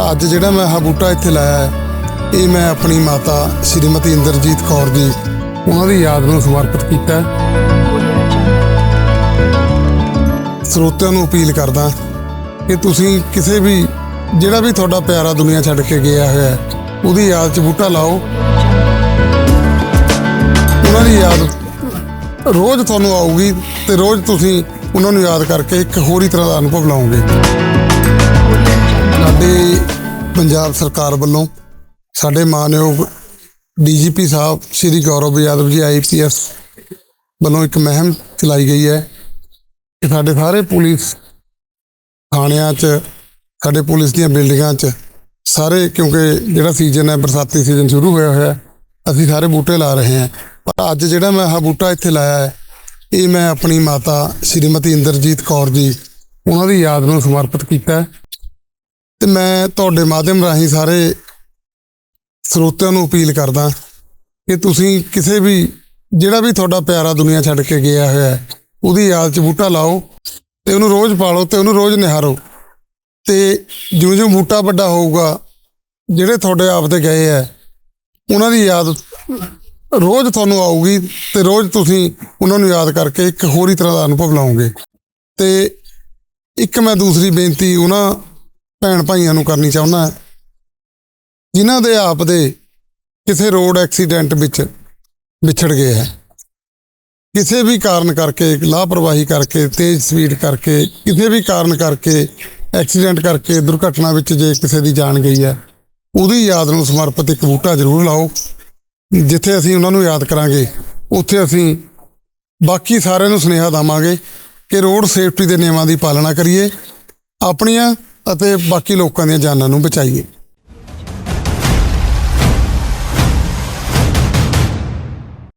ਅੱਜ ਜਿਹੜਾ ਮੈਂ ਆਹ ਬੂਟਾ ਇੱਥੇ ਲਾਇਆ ਹੈ, ਇਹ ਮੈਂ ਆਪਣੀ ਮਾਤਾ ਸ਼੍ਰੀਮਤੀ ਇੰਦਰਜੀਤ ਕੌਰ ਜੀ ਉਹਨਾਂ ਦੀ ਯਾਦ ਨੂੰ ਸਮਰਪਿਤ ਕੀਤਾ ਸਰੋਤਿਆਂ ਨੂੰ ਅਪੀਲ ਕਰਦਾ ਕਿ ਤੁਸੀਂ ਕਿਸੇ ਵੀ, ਜਿਹੜਾ ਵੀ ਤੁਹਾਡਾ ਪਿਆਰਾ ਦੁਨੀਆ ਛੱਡ ਕੇ ਗਿਆ ਹੋਇਆ ਉਹਦੀ ਯਾਦ 'ਚ ਬੂਟਾ ਲਾਓ। ਉਹਨਾਂ ਦੀ ਯਾਦ ਰੋਜ਼ ਤੁਹਾਨੂੰ ਆਊਗੀ ਤੇ ਰੋਜ਼ ਤੁਸੀਂ ਉਹਨਾਂ ਨੂੰ ਯਾਦ ਕਰਕੇ ਇੱਕ ਹੋਰ ਹੀ ਤਰ੍ਹਾਂ ਦਾ ਅਨੁਭਵ ਲਾਓਗੇ। ਸਾਡੇ ਪੰਜਾਬ ਸਰਕਾਰ ਵੱਲੋਂ ਸਾਡੇ ਮਾਨਯੋਗ ਡੀਜੀਪੀ ਸਾਹਿਬ ਸ਼੍ਰੀ ਗੌਰਵ ਯਾਦਵ ਜੀ ਆਈਪੀਐਸ ਵੱਲੋਂ ਇੱਕ ਮਹਿਮ ਚਲਾਈ ਗਈ ਹੈ ਕਿ ਸਾਡੇ ਸਾਰੇ ਪੁਲਿਸ ਥਾਣਿਆਂ 'ਚ, ਸਾਡੇ ਪੁਲਿਸ ਦੀਆਂ ਬਿਲਡਿੰਗਾਂ 'ਚ ਸਾਰੇ, ਕਿਉਂਕਿ ਜਿਹੜਾ ਸੀਜ਼ਨ ਹੈ, ਬਰਸਾਤੀ ਸੀਜ਼ਨ ਸ਼ੁਰੂ ਹੋਇਆ ਹੋਇਆ ਅਸੀਂ ਸਾਰੇ ਬੂਟੇ ਲਾ ਰਹੇ ਹਾਂ। ਪਰ ਅੱਜ ਜਿਹੜਾ ਮੈਂ ਆਹ ਬੂਟਾ ਇੱਥੇ ਲਾਇਆ ਹੈ, ਇਹ ਮੈਂ ਆਪਣੀ ਮਾਤਾ ਸ਼੍ਰੀਮਤੀ ਇੰਦਰਜੀਤ ਕੌਰ ਜੀ, ਉਹਨਾਂ ਦੀ ਯਾਦ ਨੂੰ ਸਮਰਪਿਤ ਕੀਤਾ ਤੇ ਮੈਂ ਤੁਹਾਡੇ ਮਾਧਿਅਮ ਰਾਹੀਂ ਸਾਰੇ ਸਰੋਤਿਆਂ ਨੂੰ ਅਪੀਲ ਕਰਦਾ ਕਿ ਤੁਸੀਂ ਕਿਸੇ ਵੀ, ਜਿਹੜਾ ਵੀ ਤੁਹਾਡਾ ਪਿਆਰਾ ਦੁਨੀਆ ਛੱਡ ਕੇ ਗਿਆ ਹੋਇਆ ਉਹਦੀ ਯਾਦ 'ਚ ਬੂਟਾ ਲਾਓ ਤੇ ਉਹਨੂੰ ਰੋਜ਼ ਪਾਲੋ ਤੇ ਉਹਨੂੰ ਰੋਜ਼ ਨਿਹਾਰੋ। ਤੇ ਜਿਉਂ-ਜਿਉਂ ਬੂਟਾ ਵੱਡਾ ਹੋਊਗਾ, ਜਿਹੜੇ ਤੁਹਾਡੇ ਆਪ ਤੇ ਗਏ ਹੈ, ਉਹਨਾਂ ਦੀ ਯਾਦ ਰੋਜ਼ ਤੁਹਾਨੂੰ ਆਊਗੀ ਤੇ ਰੋਜ਼ ਤੁਸੀਂ ਉਹਨਾਂ ਨੂੰ ਯਾਦ ਕਰਕੇ ਇੱਕ ਹੋਰ ਹੀ ਤਰ੍ਹਾਂ ਦਾ ਅਨੁਭਵ ਲਾਓਗੇ। ਤੇ ਇੱਕ ਮੈਂ ਦੂਸਰੀ ਬੇਨਤੀ, ਉਹਨਾਂ ਭੈਣ ਭਾਈਆਂ ਨੂੰ ਕਰਨੀ ਚਾਹੁੰਦਾ ਜਿਨ੍ਹਾਂ ਦੇ ਆਪ ਦੇ ਕਿਸੇ ਰੋਡ ਐਕਸੀਡੈਂਟ ਵਿੱਚ ਵਿਛੜ ਗਏ ਹੈ। ਕਿਸੇ ਵੀ ਕਾਰਨ ਕਰਕੇ, ਲਾਪਰਵਾਹੀ ਕਰਕੇ, ਤੇਜ਼ ਸਪੀਡ ਕਰਕੇ, ਕਿਸੇ ਵੀ ਕਾਰਨ ਕਰਕੇ, ਐਕਸੀਡੈਂਟ ਕਰਕੇ, ਦੁਰਘਟਨਾ ਵਿੱਚ ਜੇ ਕਿਸੇ ਦੀ ਜਾਨ ਗਈ ਹੈ, ਉਹਦੀ ਯਾਦ ਨੂੰ ਸਮਰਪਿਤ ਇੱਕ ਬੂਟਾ ਜ਼ਰੂਰ ਲਾਓ। ਜਿੱਥੇ ਅਸੀਂ ਉਹਨਾਂ ਨੂੰ ਯਾਦ ਕਰਾਂਗੇ, ਉੱਥੇ ਅਸੀਂ ਬਾਕੀ ਸਾਰਿਆਂ ਨੂੰ ਸੁਨੇਹਾ ਦਵਾਂਗੇ ਕਿ ਰੋਡ ਸੇਫਟੀ ਦੇ ਨਿਯਮਾਂ ਦੀ ਪਾਲਣਾ ਕਰੀਏ। ਆਪਣੀਆਂ ਅਤੇ ਬਾਕੀ ਲੋਕਾਂ ਦੀਆਂ ਜਾਨਾਂ ਨੂੰ ਬਚਾਈਏ।